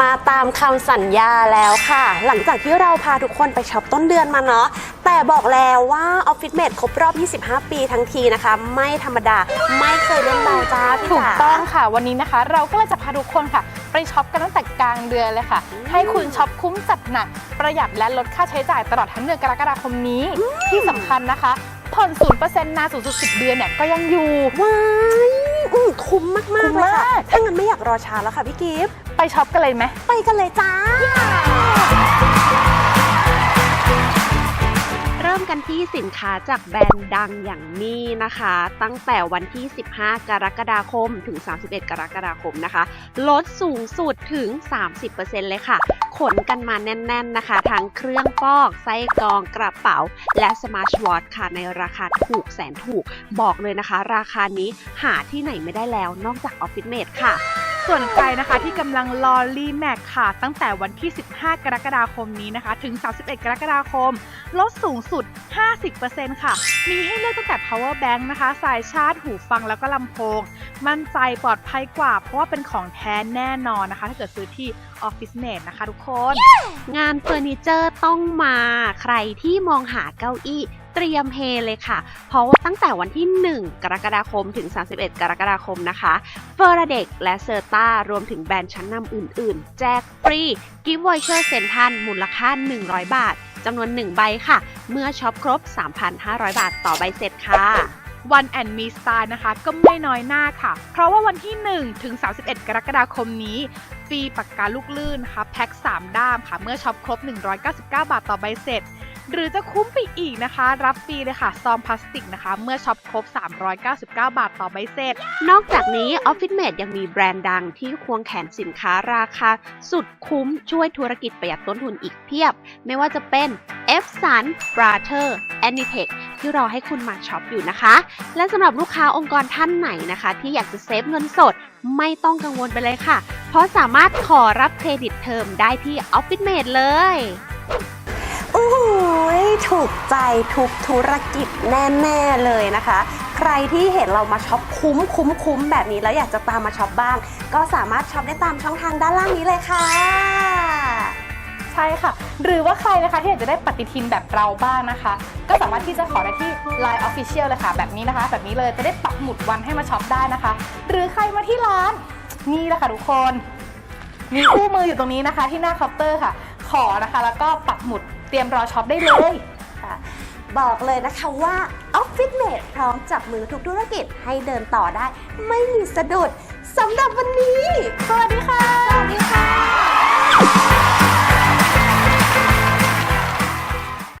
มาตามคำสัญญาแล้วค่ะ หลังจากที่เราพาทุกคนไปช็อปต้นเดือนมาเนาะแต่บอกแล้วว่าออฟฟิศเมดครบรอบ 25 ปีทั้งทีนะคะ ไม่ธรรมดาไม่เคยเล่นเบาจ้าพี่ถูกจ๋า ต้องค่ะวันนี้นะคะ เราก็เลยจะพาทุกคนค่ะ ไปช็อปกันตั้งแต่กลางเดือนเลยค่ะ ให้คุณช็อปคุ้มจัดหนัก ประหยัดและลดค่าใช้จ่ายตลอดทั้งเดือนกรกฎาคมนี้ที่สำคัญนะคะผ่อนศูนย์เปอร์เซ็นต์นานสูงสุด10เดือนเนี่ยก็ยังอยู่ ว้าย อืมคุ้มมากคุ้ๆมเลยค่ะมากถ้างั้นไม่อยากรอช้าแล้วค่ะพี่กิฟต์ไปช็อปกันเลยไหม ไปกันเลยจ้า ริ่มกันที่สินค้าจากแบรนด์ดังอย่างมี่นะคะ ตั้งแต่วันที่ 15 กรกฎาคมถึง 31 กรกฎาคมนะคะ ลดสูงสุดถึง 30%เลยค่ะ ขนกันมาแน่น ๆนะคะ ทั้งเครื่องฟอกไส้กรองกระเป๋า และสมาร์ทวอทค่ะ ในราคาถูกแสนถูก บอกเลยนะคะ ราคานี้หาที่ไหนไม่ได้แล้วนอกจากออฟฟิศเมดค่ะ ส่วนใครนะคะที่กำลังรอรีแม็กค่ะ ตั้งแต่วันที่ 15 กรกฎาคมนี้นะคะ ถึง 31 กรกฎาคม ลดสูงสุด 50%ค่ะ มีให้เลือกตั้งแต่ power bank นะคะ สายชาร์จ หูฟังแล้วก็ลำโพง มั่นใจปลอดภัยกว่า เพราะว่าเป็นของแท้แน่นอนนะคะ ถ้าเกิดซื้อที่ Office Mate นะคะทุกคน งานเฟอร์นิเจอร์ต้องมา ใครที่มองหาเก้าอี้เตรียมเฮเลยค่ะ เพราะว่าตั้งแต่วันที่ 1 กรกฎาคมถึง 31 กรกฎาคมนะคะเฟอร์เด็กและเซอร์ตารวมถึงแบรนด์ชั้นนำอื่น ๆ แจกฟรีกิฟต์วอยเชอร์เซ็นทันมูลค่า 100 บาทจำนวน 1 ใบค่ะ เมื่อช็อปครบ 3,500 บาทต่อใบเสร็จค่ะวันแอนมีสไตล์นะคะ ก็ไม่น้อยหน้าค่ะ เพราะว่าวันที่ 1 ถึง 31 กรกฎาคมนี้ฟรีปากกาลูกลื่นนะคะแพ็ค 3 ด้ามค่ะ เมื่อช็อปครบ 199 บาทต่อใบเสร็จ หรือจะคุ้มไปอีกนะคะ รับฟรีเลยค่ะ ซองพลาสติกนะคะ เมื่อช็อปครบ 399 บาทต่อใบเสร็จ นอกจากนี้ Office Mate ยังมีแบรนด์ดังที่ควงแขนสินค้าราคา สุดคุ้มช่วยธุรกิจประหยัดต้นทุนอีกเพียบ ไม่ว่าจะเป็น f s u n b r a t e r Anitech ที่รอให้คุณมาช็อปอยู่นะคะ และสำหรับลูกค้าองค์กรท่านไหนนะคะ ที่อยากจะเซฟเงินสดไม่ต้องกังวลไปเลยค่ะ เพราะสามารถขอรับเครดิตเทอมได้ที่ Office Mate เลย โอ้ยถูกใจทุกธุรกิจแน่ๆเลยนะคะ ใครที่เห็นเรามาช็อปคุ้มคุ้มคุ้มแบบนี้แล้วอยากจะตามมาช็อปบ้าง ก็สามารถช็อปได้ตามช่องทางด้านล่างนี้เลยค่ะ ใช่ค่ะ หรือว่าใครนะคะที่อยากจะได้ปฏิทินแบบเราบ้างนะคะ ก็สามารถที่จะขอได้ที่ Line Official เลยค่ะแบบนี้นะคะ แบบนี้เลยจะได้ปักหมุดวันให้มาช็อปได้นะคะ หรือใครมาที่ร้านนี่แหละค่ะทุกคน มีคู่มืออยู่ตรงนี้นะคะ ที่หน้าเคาน์เตอร์ค่ะ ขอนะคะ แล้วก็ปักหมุด เตรียมรอช็อปได้เลยค่ะบอกเลยนะคะว่า Office Mate พร้อมจับมือทุกธุรกิจให้เดินต่อได้ ไม่มีสะดุดสำหรับวันนี้ สวัสดีค่ะสวัสดีค่ะ